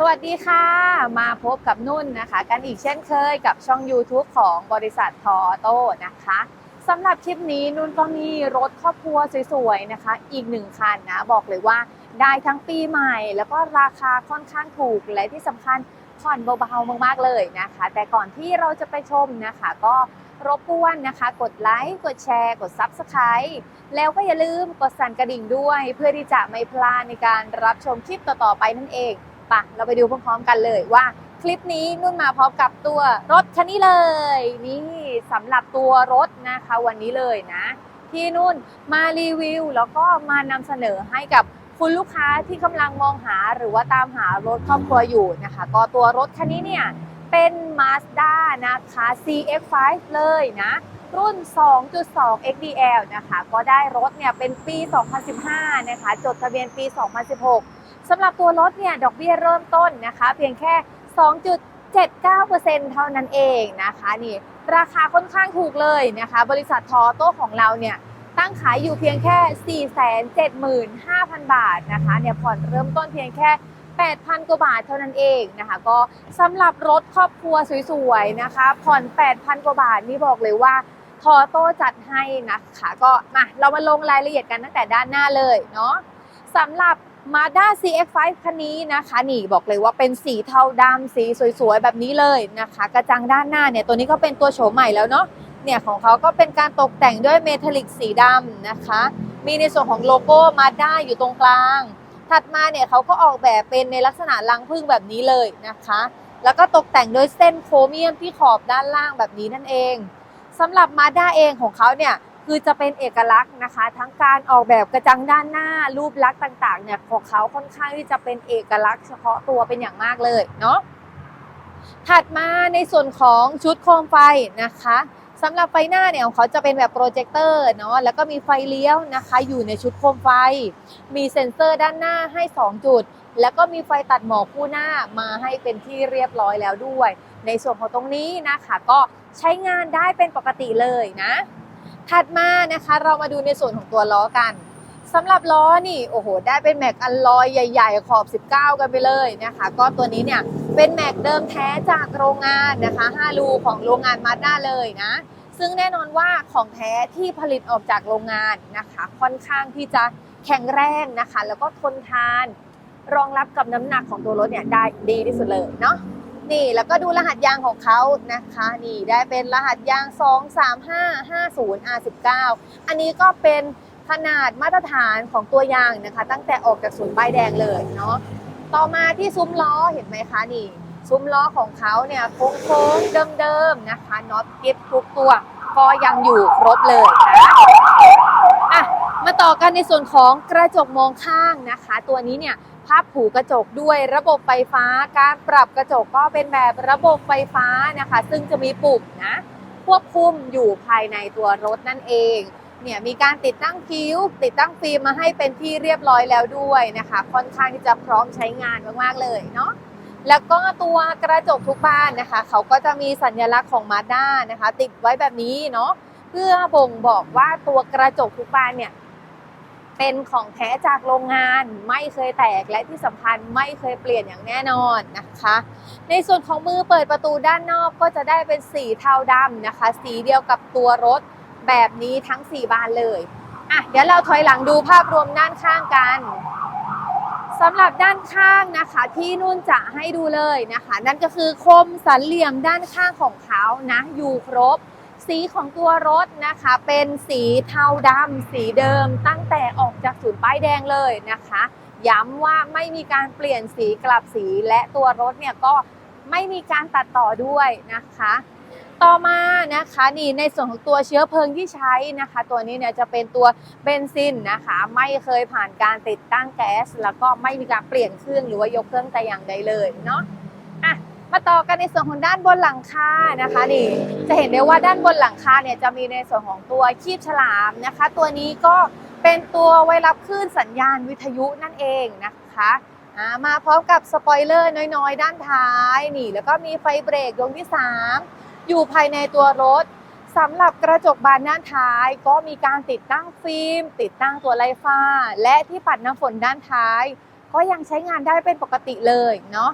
สวัสดีค่ะ มาพบกับนุ่นนะคะ กันอีกเช่นเคยกับช่อง YouTube ของบริษัททอโต้นะคะสำหรับคลิปนี้นุ่นก็มีรถครอบครัวสวยๆนะคะ อีกหนึ่งคันนะบอกเลยว่าได้ทั้งปีใหม่ แล้วก็ราคาค่อนข้างถูกและที่สำคัญผ่อนเบาๆมากๆเลยนะคะ แต่ก่อนที่เราจะไปชมนะคะ ก็รบกวนนะคะ กดไลค์ กดแชร์ กด Subscribe แล้วก็อย่าลืมกดสั่นกระดิ่งด้วย เพื่อที่จะไม่พลาดในการรับชมคลิปต่อๆไปนั่นเอง ปะเราไปดูพร้อมๆกันเลยว่าคลิปนี้นุ่นมาพร้อมกับตัวรถคันนี้เลย นี่สำหรับตัวรถนะคะวันนี้เลยนะ ที่นุ่นมารีวิว แล้วก็มานำเสนอให้กับคุณลูกค้าที่กำลังมองหาหรือว่าตามหารถครอบครัวอยู่นะคะ ก็ตัวรถคันนี้เนี่ยเป็น Mazda นะคะ CX5 เลยนะ รุ่น 2.2 XDL นะคะ ก็ได้รถเนี่ยเป็นปี 2015 นะคะ จดทะเบียนปี 2016 สำหรับตัวรถเนี่ยดอกเบี้ยเริ่มต้นนะคะ เพียงแค่ 2.79%เท่านั้นเองนะคะนี่ราคาค่อนข้างถูกเลยนะคะ บริษัททอโต้ของเราเนี่ยตั้งขายอยู่เพียงแค่ 475,000 บาทนะคะเนี่ยผ่อนเริ่มต้นเพียงแค่ 8,000 กว่าบาทเท่านั้นเองนะคะ ก็สำหรับรถครอบครัวสวยๆนะคะ ผ่อน 8,000 กว่าบาทนี่บอกเลยว่า ทอโต้จัดให้นะคะก็มาเรามาลงรายละเอียดกันตั้งแต่ด้านหน้าเลยเนาะสำหรับ Mazda CX5 คันนี้นะคะ นี่บอกเลยว่าเป็นสีเทาดำสีสวยๆ แบบนี้เลยนะคะ กระจังด้านหน้าเนี่ยตัวนี้ก็เป็นตัวโฉมใหม่แล้วเนาะเนี่ยของเขาก็เป็นการตกแต่งด้วยเมทัลลิกสีดำนะคะ มีในส่วนของโลโก้ Mazda อยู่ตรงกลาง ถัดมาเนี่ยเขาก็ออกแบบเป็นในลักษณะรังผึ้งแบบนี้เลยนะคะ แล้วก็ตกแต่งด้วยเส้นโครเมียมที่ขอบด้านล่างแบบนี้นั่นเอง สำหรับมาด้าเองของเขาเนี่ยคือจะเป็นเอกลักษณ์นะคะ ทั้งการออกแบบกระจังด้านหน้ารูปลักษณ์ต่างๆเนี่ยของเขาค่อนข้างที่จะเป็นเอกลักษณ์เฉพาะตัวเป็นอย่างมากเลยเนาะถัดมาในส่วนของชุดโคมไฟนะคะสำหรับไฟหน้าเนี่ยของเขาจะเป็นแบบโปรเจคเตอร์เนาะแล้วก็มีไฟเลี้ยวนะคะ อยู่ในชุดโคมไฟ มีเซ็นเซอร์ด้านหน้าให้ 2 จุด แล้วก็มีไฟตัดหมอกคู่หน้ามาให้เป็นที่เรียบร้อยแล้วด้วย ในส่วนของตรงนี้นะคะ ก็ ใช้งานได้เป็นปกติเลยนะ ถัดมานะคะเรามาดูในส่วนของตัวล้อกันสำหรับล้อนี่โอ้โห ได้เป็นแม็กอัลลอยใหญ่ๆ ขอบ 19 กันไปเลยนะคะ ก็ตัวนี้เนี่ยเป็นแม็กเดิมแท้จากโรงงานนะคะ5รูของโรงงานมาด้าเลยนะ ซึ่งแน่นอนว่าของแท้ที่ผลิตออกจากโรงงานนะคะ ค่อนข้างที่จะแข็งแรงนะคะ แล้วก็ทนทาน รองรับกับน้ำหนักของตัวรถเนี่ยได้ดีที่สุดเลยเนาะ นี่แล้วก็ดูรหัสยางของเขานะคะ นี่ได้เป็นรหัสยาง 23550 R19 อันนี้ก็เป็นขนาดมาตรฐานของตัวยางนะคะ ตั้งแต่ออกจากศูนย์ป้ายแดงเลยเนาะต่อมาที่ซุ้มล้อเห็นไหมคะนี่ ซุ้มล้อของเขาเนี่ยโค้งๆเดิมๆนะคะน็อตกิฟทุกตัวก็ยังอยู่ครบเลยนะอะมาต่อกันในส่วนของกระจกมองข้างนะคะ ตัวนี้เนี่ย ภาพผูกระจกด้วยระบบไฟฟ้าการปรับกระจกก็เป็นแบบระบบไฟฟ้านะคะ ซึ่งจะมีปุ่มนะควบคุมอยู่ภายในตัวรถนั่นเองเนี่ยมีการติดตั้งคิ้ว ติดตั้งฟิล์มมาให้เป็นที่เรียบร้อยแล้วด้วยนะคะ ค่อนข้างที่จะพร้อมใช้งานมากๆเลยเนาะแล้วก็ตัวกระจกทุกบานนะคะ เขาก็จะมีสัญลักษณ์ของมาด้านะคะ ติดไว้แบบนี้เนาะเพื่อบ่งบอกว่าตัวกระจกทุกบานเนี่ย เป็นของแท้จากโรงงานไม่เคยแตกและที่สำคัญไม่เคยเปลี่ยนอย่างแน่นอนนะคะ ในส่วนของมือเปิดประตูด้านนอกก็จะได้เป็นสีเทาดำนะคะ สีเดียวกับตัวรถแบบนี้ทั้ง 4 บานเลยอะเดี๋ยวเราถอยหลังดูภาพรวมด้านข้างกันสำหรับด้านข้างนะคะที่นุ่นจะให้ดูเลยนะคะ นั่นก็คือคมสันเหลี่ยมด้านข้างของเขานะอยู่ครบ สีของตัวรถนะคะเป็นสีเทาดำสีเดิมตั้งแต่ออกจากศูนย์ป้ายแดงเลยนะคะ ย้ำว่าไม่มีการเปลี่ยนสีกลับสีและตัวรถเนี่ยก็ไม่มีการตัดต่อด้วยนะคะ ต่อมานะคะนี่ในส่วนของตัวเชื้อเพลิงที่ใช้นะคะ ตัวนี้เนี่ยจะเป็นตัวเบนซินนะคะ ไม่เคยผ่านการติดตั้งแก๊ส แล้วก็ไม่มีการเปลี่ยนเครื่องหรือว่ายกเครื่องแต่อย่างใดเลยเนาะอะ มาต่อกันในส่วนของด้านบนหลังคานะคะนี่จะเห็นได้ว่าด้านบนหลังคาเนี่ยจะมีในส่วนของตัวคีบฉลามนะคะ ตัวนี้ก็เป็นตัวไว้รับคลื่นสัญญาณวิทยุนั่นเองนะคะมาพร้อมกับสปอยเลอร์น้อยๆ ด้านท้ายนี่แล้วก็มีไฟเบรกดวงที่ 3 อยู่ภายในตัวรถสำหรับกระจกบานด้านท้ายก็มีการติดตั้งฟิล์ม ติดตั้งตัวไลฟ้า และที่ปัดน้ำฝนด้านท้าย ก็ยังใช้งานได้เป็นปกติเลยเนาะ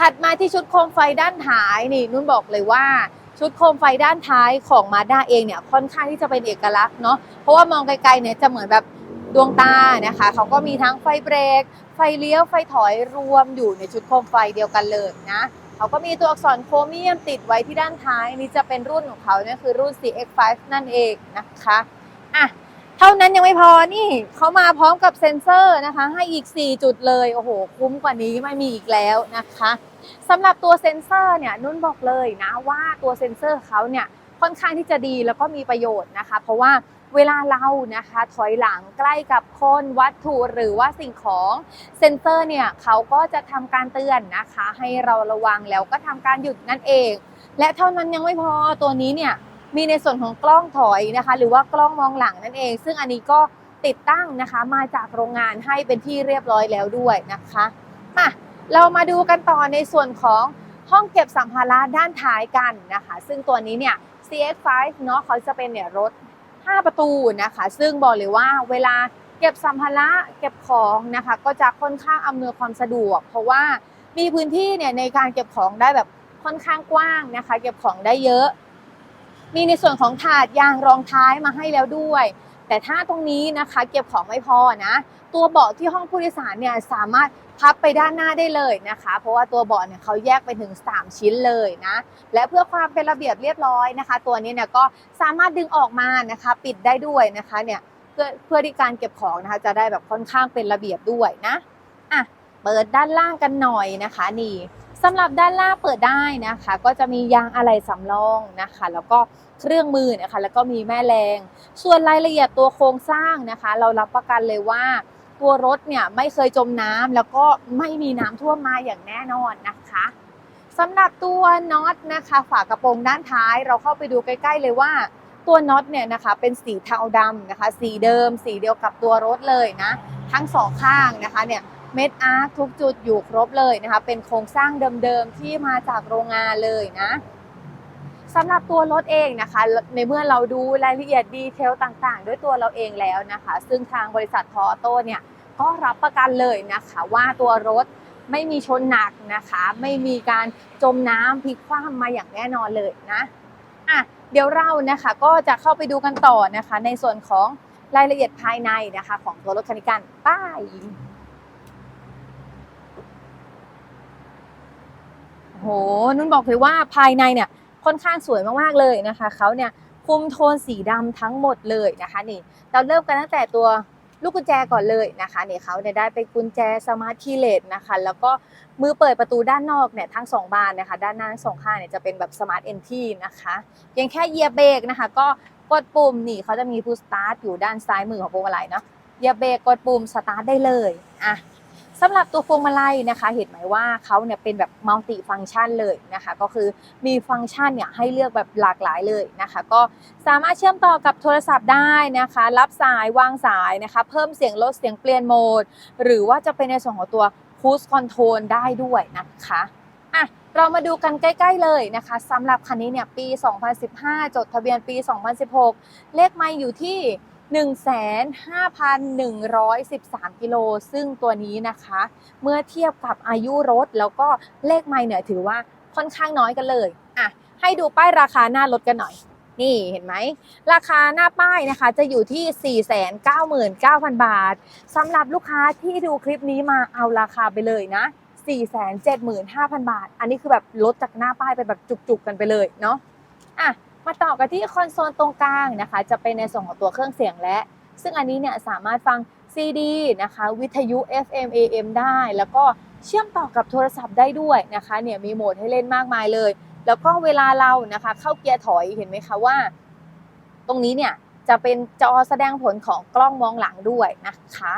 ถัดมาที่ชุดโคมไฟด้านท้ายนี่นุ่นบอกเลยว่าชุดโคมไฟด้านท้ายของมาด้าเองเนี่ยค่อนข้างที่จะเป็นเอกลักษณ์เนาะเพราะว่ามองไกลๆเนี่ยจะเหมือนแบบดวงตานะคะเขาก็มีทั้งไฟเบรก ไฟเลี้ยวไฟถอยรวมอยู่ในชุดโคมไฟเดียวกันเลยนะเขาก็มีตัวอักษรโครเมียมติดไว้ที่ด้านท้ายนี่จะเป็นรุ่นของเขาเนี่ยคือรุ่น CX5 นั่นเองนะคะอะเท่านั้นยังไม่พอนี่เขามาพร้อมกับเซ็นเซอร์นะคะ ให้อีก 4 จุดเลย โอ้โห คุ้มกว่านี้ไม่มีอีกแล้วนะคะ สำหรับตัวเซ็นเซอร์เนี่ยนุ่นบอกเลยนะว่าตัวเซ็นเซอร์เขาเนี่ยค่อนข้างที่จะดีแล้วก็มีประโยชน์นะคะ เพราะว่าเวลาเรานะคะถอยหลังใกล้กับคนวัตถุหรือว่าสิ่งของเซ็นเซอร์เนี่ยเขาก็จะทำการเตือนนะคะ ให้เราระวังแล้วก็ทำการหยุดนั่นเอง และเท่านั้นยังไม่พอตัวนี้เนี่ยมีในส่วนของกล้องถอยนะคะ หรือว่ากล้องมองหลังนั่นเอง ซึ่งอันนี้ก็ติดตั้งนะคะมาจากโรงงานให้เป็นที่เรียบร้อยแล้วด้วยนะคะมา เรามาดูกันต่อในส่วนของห้องเก็บสัมภาระด้านท้ายกันนะคะ ซึ่งตัวนี้เนี่ย CX5 เนาะเขาจะเป็นเนี่ยรถ 5 ประตูนะคะ ซึ่งบอกเลยว่าเวลาเก็บสัมภาระเก็บของนะคะ ก็จะค่อนข้างอำนวยความสะดวก เพราะว่ามีพื้นที่เนี่ยในการเก็บของได้แบบค่อนข้างกว้างนะคะ เก็บของได้เยอะ มีในส่วนของถาดยางรองท้ายมาให้แล้วด้วย แต่ถ้าตรงนี้นะคะ เก็บของไม่พอนะ ตัวเบาะที่ห้องผู้โดยสารเนี่ยสามารถ พับไปด้านหน้าได้เลยนะคะ เพราะว่าตัวเบาะเนี่ยเขาแยกไปถึง 3 ชิ้นเลยนะและเพื่อความเป็นระเบียบเรียบร้อยนะคะ ตัวนี้เนี่ยก็สามารถดึงออกมานะคะปิดได้ด้วยนะคะเนี่ยเพื่อเพื่อที่การเก็บของนะคะจะได้แบบค่อนข้างเป็นระเบียบด้วยนะอะเปิดด้านล่างกันหน่อยนะคะนี่สำหรับด้านล่างเปิดได้นะคะ ก็จะมียางอะไหล่สำรองนะคะ แล้วก็เครื่องมือนะคะ แล้วก็มีแม่แรง ส่วนรายละเอียดตัวโครงสร้างนะคะ เรารับประกันเลยว่า ตัวรถเนี่ยไม่เคยจมน้ำแล้วก็ไม่มีน้ำท่วมมาอย่างแน่นอนนะคะสำหรับตัวน็อตนะคะฝากระโปรงด้านท้ายเราเข้าไปดูใกล้ ๆ เลยว่าตัวน็อตเนี่ยนะคะเป็นสีเทาดำนะคะ สีเดิม สีเดียวกับตัวรถเลยนะ ทั้งสองข้างนะคะเนี่ยเม็ดอาร์คทุกจุดอยู่ครบเลยนะคะ เป็นโครงสร้างเดิมๆที่มาจากโรงงานเลยนะ สำหรับตัวรถเองนะคะ ในเมื่อเราดูรายละเอียดดีเทลต่างๆ ด้วยตัวเราเองแล้วนะคะ ซึ่งทางบริษัททออโต้เนี่ยก็รับประกันเลยนะคะ ว่าตัวรถไม่มีชนหนักนะคะ ไม่มีการจมน้ำพลิกคว่ำมาอย่างแน่นอนเลยนะอะเดี๋ยวเรานะคะก็จะเข้าไปดูกันต่อนะคะ ในส่วนของรายละเอียดภายในนะคะ ของตัวรถคันนี้กันป้ายโหนุ่นบอกเลยว่าภายในเนี่ย ค่อนข้างสวยมากๆเลยนะคะเขาเนี่ยคุมโทนสีดำทั้งหมดเลยนะคะนี่เราเริ่มกันตั้งแต่ตัวลูกกุญแจก่อนเลยนะคะนี่เขาเนี่ยได้เป็นกุญแจสมาร์ทคีย์เลสนะคะแล้วก็มือเปิดประตูด้านนอกเนี่ยทั้งสองบานนะคะด้านหน้าทั้งสองข้างเนี่ยจะเป็นแบบสมาร์ทเอนทีนะคะเพียงแค่เหยียบเบรกนะคะ ก็กดปุ่มนี่เขาจะมีพุชสตาร์ทอยู่ด้านซ้ายมือของพวงมาลัยเนาะเหยียบเบรกกดปุ่มสตาร์ทได้เลยอะ สำหรับตัวพวงมาลัยนะคะ เห็นไหมว่าเขาเนี่ยเป็นแบบมัลติฟัง c t ชันเลยนะคะ ก็คือมีฟังก์ชันเนี่ยให้เลือกแบบหลากหลายเลยนะคะ ก็สามารถเชื่อมต่อกับโทรศัพท์ได้นะคะ รับสายวางสายนะคะ เพิ่มเสียงลดเสียงเปลี่ยนโหมด หรือว่าจะเป็นในส่วนของตัว Cruise Control ได้ด้วยนะคะอะเรามาดูกันใกล้ ๆ เลยนะคะสำหรับคันนี้เนี่ยปี 2015 จดทะเบียนปี 2016 เลขไม่อยู่ที่ 15,113 กิโล ซึ่งตัวนี้นะคะ เมื่อเทียบกับอายุรถแล้วก็เลขไม่เนี่ยถือว่าค่อนข้างน้อยกันเลยอะให้ดูป้ายราคาหน้ารถกันหน่อย นี่เห็นไหม ราคาหน้าป้ายนะคะจะอยู่ที่ 499,000 บาทสำหรับลูกค้าที่ดูคลิปนี้มาเอาราคาไปเลยนะ 475,000 บาท อันนี้คือแบบลดจากหน้าป้ายไปแบบจุกๆกันไปเลยเนาะอะ มาต่อกันที่คอนโซลตรงกลางนะคะ จะเป็นในส่วนของตัวเครื่องเสียงและ ซึ่งอันนี้เนี่ยสามารถฟัง CD นะคะ วิทยุ FM AM ได้ แล้วก็เชื่อมต่อกับโทรศัพท์ได้ด้วยนะคะ เนี่ยมีโหมดให้เล่นมากมายเลย แล้วก็เวลาเรานะคะ เข้าเกียร์ถอยเห็นไหมคะว่า ตรงนี้เนี่ยจะเป็นจอแสดงผลของกล้องมองหลังด้วยนะคะ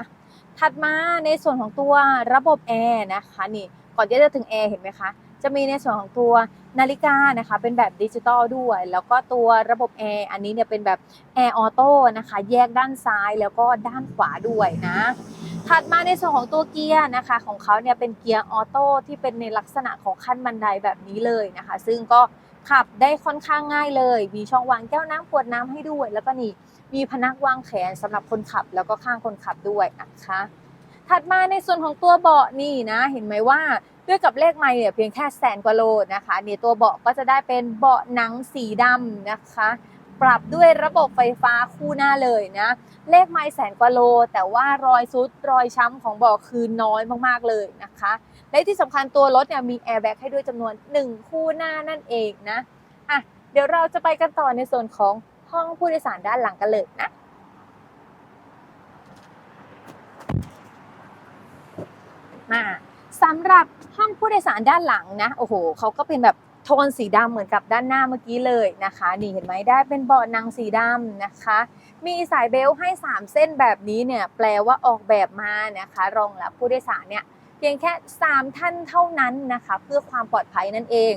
ถัดมาในส่วนของตัวระบบแอร์นะคะนี่ก่อนจะถึงแอร์เห็นไหมคะ จะมีในส่วนของตัวนาฬิกานะคะ เป็นแบบดิจิตอลด้วย แล้วก็ตัวระบบแอร์อันนี้เนี่ยเป็นแบบแอร์ออโต้นะคะ แยกด้านซ้ายแล้วก็ด้านขวาด้วยนะ ถัดมาในส่วนของตัวเกียร์นะคะ ของเขาเนี่ยเป็นเกียร์ออโต้ที่เป็นในลักษณะของขั้นบันไดแบบนี้เลยนะคะ ซึ่งก็ขับได้ค่อนข้างง่ายเลย มีช่องวางแก้วน้ำขวดน้ำให้ด้วย แล้วก็นี่มีพนักวางแขนสำหรับคนขับแล้วก็ข้างคนขับด้วยนะคะ ถัดมาในส่วนของตัวเบาะนี่นะ เห็นไหมว่า ด้วยกับเลขไม่เนี่ยเพียงแค่แสนกว่าโลนะคะนี่ตัวเบาะก็จะได้เป็นเบาะหนังสีดำนะคะ ปรับด้วยระบบไฟฟ้าคู่หน้าเลยนะ เลขไม่แสนกว่าโล แต่ว่ารอยซุดรอยช้ำของเบาะคือน้อยมากๆเลยนะคะ และที่สำคัญตัวรถเนี่ยมีแอร์แบ็กให้ด้วยจำนวน 1 คู่หน้านั่นเองนะอะเดี๋ยวเราจะไปกันต่อในส่วนของห้องผู้โดยสารด้านหลังกันเลยนะมา สำหรับห้องผู้โดยสารด้านหลังนะโอ้โหเขาก็เป็นแบบโทนสีดำเหมือนกับด้านหน้าเมื่อกี้เลยนะคะ นี่เห็นไหมได้เป็นเบาะหนังสีดำนะคะ มีสายเบลต์ให้ 3 เส้นแบบนี้เนี่ยแปลว่าออกแบบมานะคะ รองรับผู้โดยสารเนี่ยเพียงแค่ 3 ท่านเท่านั้นนะคะ เพื่อความปลอดภัยนั่นเอง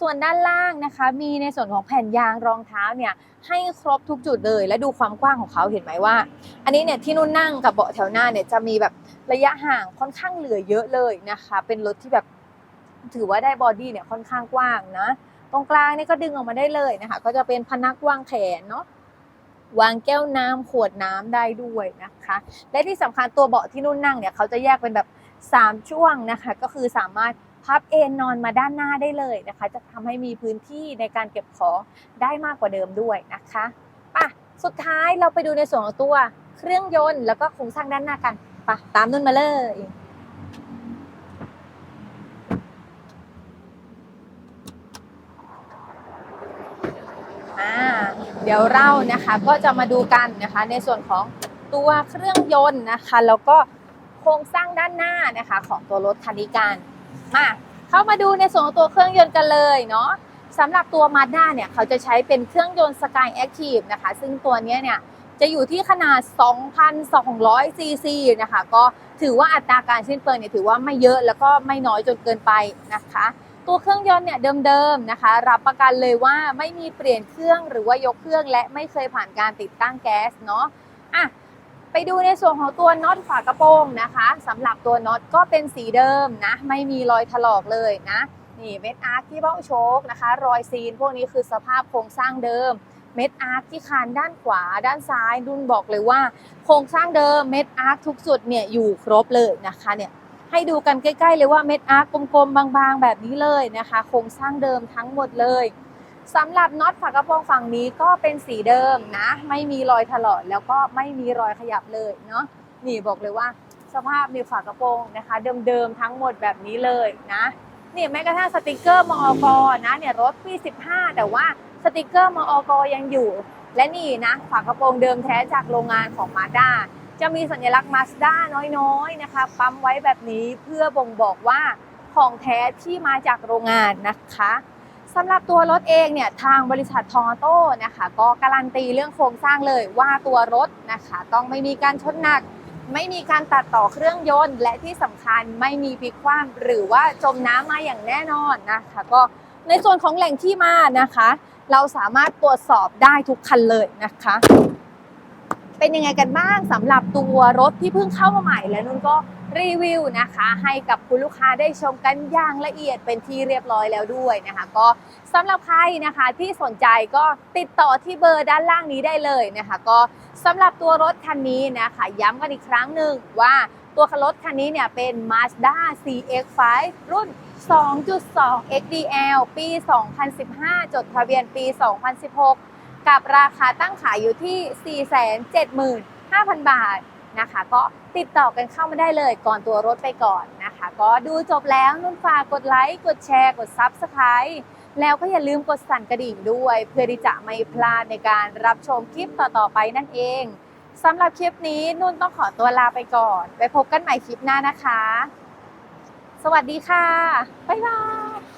ส่วนด้านล่างนะคะ มีในส่วนของแผ่นยางรองเท้าเนี่ยให้ครบทุกจุดเลย และดูความกว้างของเขาเห็นไหมว่า อันนี้เนี่ยที่นุ่นนั่งกับเบาะแถวหน้าเนี่ยจะมีแบบระยะห่างค่อนข้างเหลือเยอะเลยนะคะ เป็นรถที่แบบถือว่าได้บอดี้เนี่ยค่อนข้างกว้างนะ ตรงกลางนี่ก็ดึงออกมาได้เลยนะคะ ก็จะเป็นพนักวางแขนเนาะวางแก้วน้ำขวดน้ำได้ด้วยนะคะ และที่สำคัญตัวเบาะที่นุ่นนั่งเนี่ยเขาจะแยกเป็นแบบ 3 ช่วงนะคะ ก็คือสามารถ พับเอนนอนมาด้านหน้าได้เลยนะคะ จะทำให้มีพื้นที่ในการเก็บของได้มากกว่าเดิมด้วยนะคะป่ะสุดท้ายเราไปดูในส่วนของตัวเครื่องยนต์แล้วก็โครงสร้างด้านหน้ากันป่ะตามนุ่นมาเลยอ่าเดี๋ยวเรานะคะก็จะมาดูกันนะคะในส่วนของตัวเครื่องยนต์นะคะ แล้วก็โครงสร้างด้านหน้านะคะของตัวรถคันนี้กัน มาเข้ามาดูในส่วนของตัวเครื่องยนต์กันเลยเนาะสำหรับตัว Mazda เนี่ยเขาจะใช้เป็นเครื่องยนต์ Sky Active นะคะ ซึ่งตัวนี้เนี่ยจะอยู่ที่ขนาด 2,200 ซีซีนะคะ ก็ถือว่าอัตราการสิ้นเปลืองเนี่ยถือว่าไม่เยอะแล้วก็ไม่น้อยจนเกินไปนะคะ ตัวเครื่องยนต์เนี่ยเดิมๆนะคะ รับประกันเลยว่าไม่มีเปลี่ยนเครื่องหรือว่ายกเครื่องและไม่เคยผ่านการติดตั้งแก๊สเนาะอะ ไปดูในส่วนของตัวน็อตฝากระโปรงนะคะสำหรับตัวน็อตก็เป็นสีเดิมนะไม่มีรอยถลอกเลยนะนี่เม็ดอาร์คที่เบ้าโชคนะคะ รอยซีนพวกนี้คือสภาพโครงสร้างเดิม เม็ดอาร์คที่คานด้านขวา ด้านซ้ายดุนบอกเลยว่า โครงสร้างเดิมเม็ดอาร์คทุกจุดเนี่ยอยู่ครบเลยนะคะเนี่ยให้ดูกันใกล้ ๆ เลยว่าเม็ดอาร์กกลมๆ บางๆ แบบนี้เลยนะคะ โครงสร้างเดิมทั้งหมดเลย สำหรับน็อตฝากระโปรงฝั่งนี้ก็เป็นสีเดิมนะ ไม่มีรอยถลอกแล้วก็ไม่มีรอยขยับเลยเนาะนี่บอกเลยว่าสภาพนี่ฝากระโปรงนะคะ เดิมๆทั้งหมดแบบนี้เลยนะนี่แม้กระทั่งสติกเกอร์มอกนะเนี่ยรถปี 15 แต่ว่าสติกเกอร์มอกยังอยู่ และนี่นะฝากระโปรงเดิมแท้จากโรงงานของมาด้าจะมีสัญลักษณ์ Mazda น้อยๆนะคะ ปั๊มไว้แบบนี้เพื่อบ่งบอกว่าของแท้ที่มาจากโรงงานนะคะ สำหรับตัวรถเองเนี่ยทางบริษัททองโต้นะคะก็การันตีเรื่องโครงสร้างเลยว่าตัวรถนะคะต้องไม่มีการชนหนัก ไม่มีการตัดต่อเครื่องยนต์ และที่สำคัญไม่มีพลิกคว่ำหรือว่าจมน้ำมาอย่างแน่นอนนะคะก็ในส่วนของแหล่งที่มานะคะ เราสามารถตรวจสอบได้ทุกคันเลยนะคะ เป็นยังไงกันบ้างสำหรับตัวรถที่เพิ่งเข้ามาใหม่ และนุ่นก็รีวิวนะคะ ให้กับคุณลูกค้าได้ชมกันอย่างละเอียดเป็นที่เรียบร้อยแล้วด้วยนะคะ ก็สำหรับใครนะคะที่สนใจก็ติดต่อที่เบอร์ด้านล่างนี้ได้เลยนะคะ ก็สำหรับตัวรถคันนี้นะคะ ย้ำกันอีกครั้งหนึ่งว่าตัวรถคันนี้เนี่ยเป็น Mazda CX-5 รุ่น 2.2 XDL ปี 2015 จดทะเบียนปี 2016 กับราคาตั้งขายอยู่ที่ 475,000 บาทนะคะ ก็ติดต่อกันเข้ามาได้เลยก่อนตัวรถไปก่อนนะคะ ก็ดูจบแล้วนุ่นฝากกดไลค์ กดแชร์ กด Subscribe แล้วก็อย่าลืมกดสั่นกระดิ่งด้วย เพื่อที่จะไม่พลาดในการรับชมคลิปต่อๆไปนั่นเองสำหรับคลิปนี้นุ่นต้องขอตัวลาไปก่อน ไปพบกันใหม่คลิปหน้านะคะ สวัสดีค่ะ บ๊ายบาย